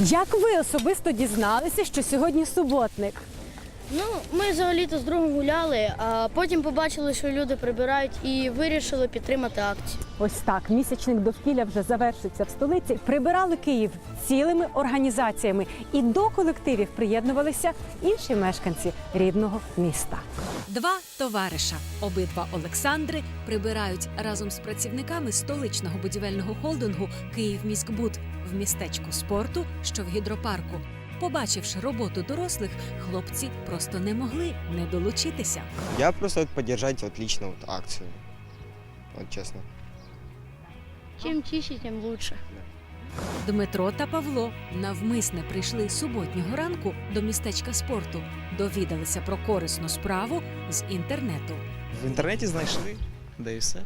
Як ви особисто дізналися, що сьогодні суботник? Ну, ми взагалі-то з другом гуляли, а потім побачили, що люди прибирають і вирішили підтримати акцію. Ось так, місячник довкілля вже завершиться в столиці. Прибирали Київ цілими організаціями, і до колективів приєднувалися інші мешканці рідного міста. Два товариша, обидва Олександри, прибирають разом з працівниками столичного будівельного холдингу «Київміськбуд» в містечку спорту, що в гідропарку. Побачивши роботу дорослих, хлопці просто не могли не долучитися. Я просто вот поддержать вот лично вот акцию. Вот честно. Чим чище, тим лучше. Дмитро та Павло навмисне прийшли суботнього ранку до містечка спорту, довідалися про корисну справу з інтернету. В інтернеті знайшли, да і все.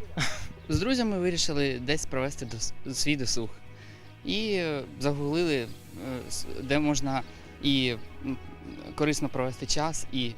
З друзями вирішили десь провести дос- свій досуг. І е, загуглили, е, де можна і корисно провести час, і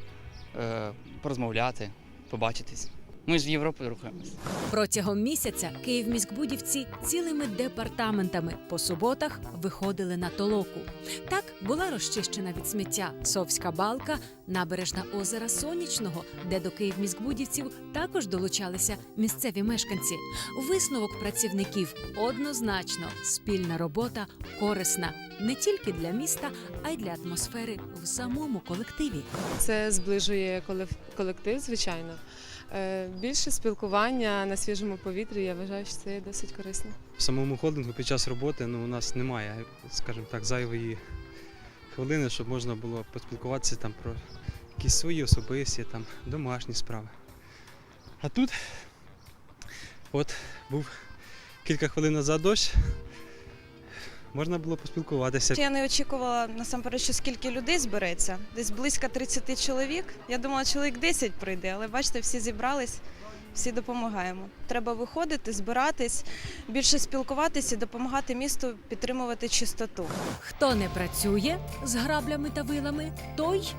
е, порозмовляти, побачитись. Ми ж в Європу рухаємось. Протягом місяця київміськбудівці цілими департаментами по суботах виходили на толоку. Так була розчищена від сміття Совська балка, набережна озера Сонячного, де до київміськбудівців також долучалися місцеві мешканці. Висновок працівників однозначно спільна робота корисна не тільки для міста, а й для атмосфери в самому колективі. Це зближує колектив, звичайно. Е, Більше спілкування на свіжому повітрі, я вважаю, що це є досить корисно. в самому холдингу під час роботи ну, у нас немає, скажімо так, зайвої хвилини, щоб можна було поспілкуватися там про якісь свої особисті, там, домашні справи. А тут от був кілька хвилин назад дощ, можна було поспілкуватися. Я не очікувала насамперед, що скільки людей збереться. Десь близько 30 чоловік. Я думала, чоловік 10 прийде, але бачите, всі зібрались, всі допомагаємо. Треба виходити, збиратись, більше спілкуватися допомагати місту підтримувати чистоту. Хто не працює з граблями та вилами, той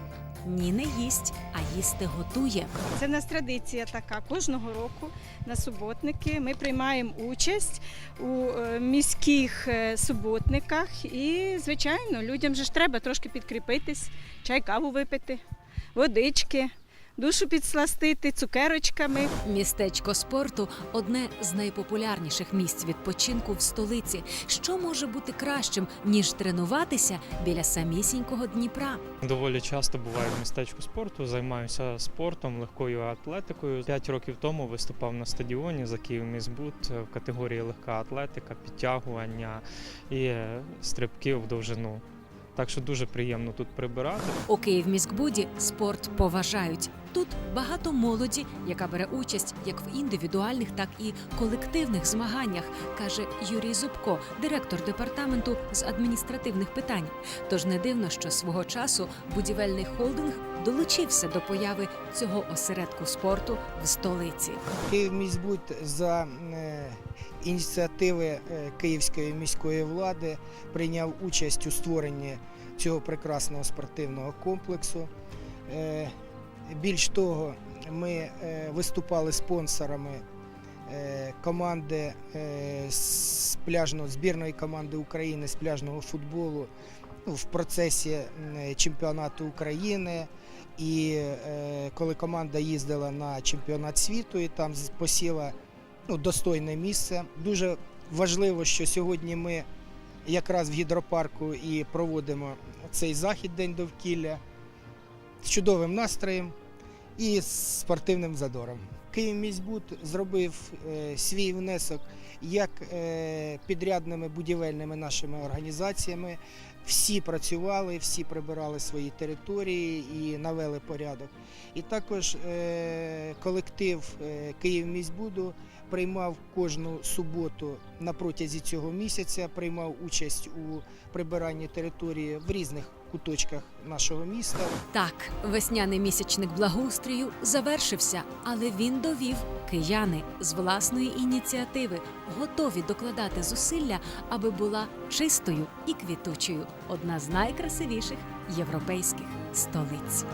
ні не їсть, а їсти готує. Це в нас традиція така. Кожного року на суботники ми приймаємо участь у е, міських е, суботниках. І, звичайно, людям же ж треба трошки підкріпитись, чай, каву випити, водички, душу підсластити цукерочками. Містечко спорту одне з найпопулярніших місць відпочинку в столиці. Що може бути кращим ніж тренуватися біля самісінького Дніпра? Доволі часто буваю в містечку спорту, займаюся спортом, легкою атлетикою. П'ять років тому виступав на стадіоні за Київміськбуд в категорії легка атлетика, підтягування і стрибки в довжину. Так що дуже приємно тут прибирати. У Київміськбуді спорт поважають. Тут багато молоді, яка бере участь як в індивідуальних, так і колективних змаганнях, каже Юрій Зубко, директор департаменту з адміністративних питань. Тож не дивно, що свого часу будівельний холдинг долучився до появи цього осередку спорту в столиці. Київміськбуд за е, ініціативи е, Київської міської влади прийняв участь у створенні цього прекрасного спортивного комплексу. Більш того, ми е, виступали спонсорами е, команди е, з пляжного збірної команди України з пляжного футболу ну, в процесі чемпіонату України. І коли команда їздила на чемпіонат світу і там посіла ну, достойне місце. Дуже важливо, що сьогодні ми якраз в гідропарку і проводимо цей захід День довкілля з чудовим настроєм і з спортивним задором. Київміськбуд зробив е, свій внесок як е, підрядними будівельними нашими організаціями. Всі працювали, всі прибирали свої території і навели порядок. І також е, колектив е, Київміськбуду приймав кожну суботу на протязі цього місяця, приймав участь у прибиранні території в різних куточках нашого міста. Так, весняний місячник благоустрою завершився, але він довів кияни з власної ініціативи готові докладати зусилля, аби була чистою і квітучою одна з найкрасивіших європейських столиць.